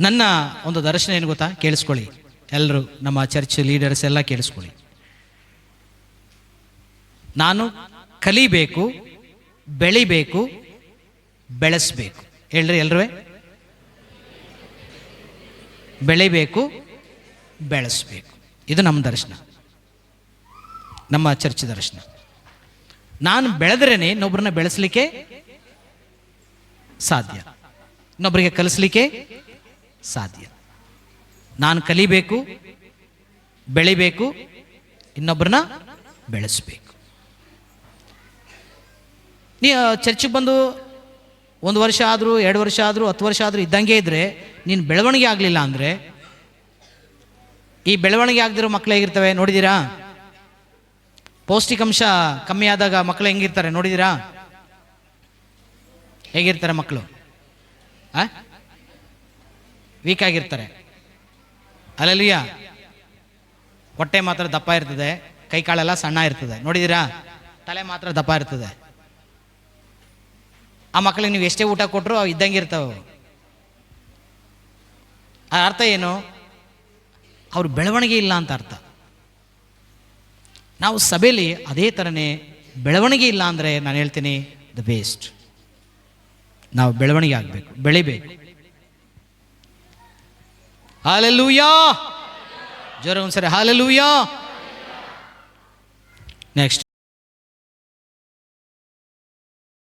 ನನ್ನ ಒಂದು ದರ್ಶನ ಏನು ಗೊತ್ತಾ? ಕೇಳಿಸ್ಕೊಳ್ಳಿ. ಎಲ್ಲರೂ ನಮ್ಮ ಚರ್ಚ್ ಲೀಡರ್ಸ್ ಎಲ್ಲ ಕೇಳಿಸ್ಕೊಳ್ಳಿ. ನಾನು ಕಲಿಬೇಕು, ಬೆಳಿಬೇಕು, ಬೆಳೆಸಬೇಕು. ಹೇಳ್ರಿ ಎಲ್ರೂ ಬೆಳಿಬೇಕು, ಬೆಳೆಸಬೇಕು. ಇದು ನಮ್ಮ ದರ್ಶನ. ನಮ್ಮ ಚರ್ಚ್ ದರ್ಶನ. ನಾನು ಬೆಳೆದ್ರೇನೆ ಇನ್ನೊಬ್ಬರನ್ನ ಬೆಳೆಸಲಿಕ್ಕೆ ಸಾಧ್ಯ. ಇನ್ನೊಬ್ಬರಿಗೆ ಕಲಿಸ್ಲಿಕ್ಕೆ ಸಾಧ್ಯ. ನಾನು ಕಲಿಬೇಕು, ಬೆಳಿಬೇಕು ಇನ್ನೊಬ್ಬರನ್ನ ಬೆಳೆಸಬೇಕು. ನೀ ಚರ್ಚಿಗೆ ಬಂದು ಒಂದು ವರ್ಷ ಆದರೂ, ಎರಡು ವರ್ಷ ಆದರೂ, ಹತ್ತು ವರ್ಷ ಆದರೂ ಇದ್ದಂಗೆ ಇದ್ದರೆ ನೀನು ಬೆಳವಣಿಗೆ ಆಗಲಿಲ್ಲ ಅಂದರೆ, ಈ ಬೆಳವಣಿಗೆ ಆಗದಿರೋ ಮಕ್ಕಳು ಹೇಗಿರ್ತವೆ ನೋಡಿದ್ದೀರಾ ಪೌಷ್ಟಿಕಾಂಶ ಕಮ್ಮಿ ಆದಾಗ ಮಕ್ಕಳು ಹೆಂಗಿರ್ತಾರೆ ನೋಡಿದ್ದೀರಾ ಹೇಗಿರ್ತಾರೆ ಮಕ್ಕಳು ಆ? ವೀಕ್ ಆಗಿರ್ತಾರೆ. ಅಲ್ಲಲ್ಲಿಯ ಹೊಟ್ಟೆ ಮಾತ್ರ ದಪ್ಪ ಇರ್ತದೆ, ಕೈ ಕಾಳೆಲ್ಲ ಸಣ್ಣ ಇರ್ತದೆ. ನೋಡಿದಿರಾ ತಲೆ ಮಾತ್ರ ದಪ್ಪ ಇರ್ತದೆ. ಆ ಮಕ್ಕಳಿಗೆ ನೀವು ಎಷ್ಟೇ ಊಟ ಕೊಟ್ಟರು ಅವು ಇದ್ದಂಗೆ ಇರ್ತಾವೆ ಆ ಅರ್ಥ ಏನು? ಅವ್ರ ಬೆಳವಣಿಗೆ ಇಲ್ಲ ಅಂತ ಅರ್ಥ. ನಾವು ಸಭೆಯಲ್ಲಿ ಅದೇ ಥರನೇ ಬೆಳವಣಿಗೆ ಇಲ್ಲ ಅಂದರೆ ನಾನು ಹೇಳ್ತೀನಿ ದ ಬೇಸ್ಟ್ ನಾವು ಬೆಳವಣಿಗೆ ಆಗಬೇಕು, ಬೆಳಿಬೇಕು. హాలెలుయా జ్వరం సరే హాలెలుయా నెక్స్ట్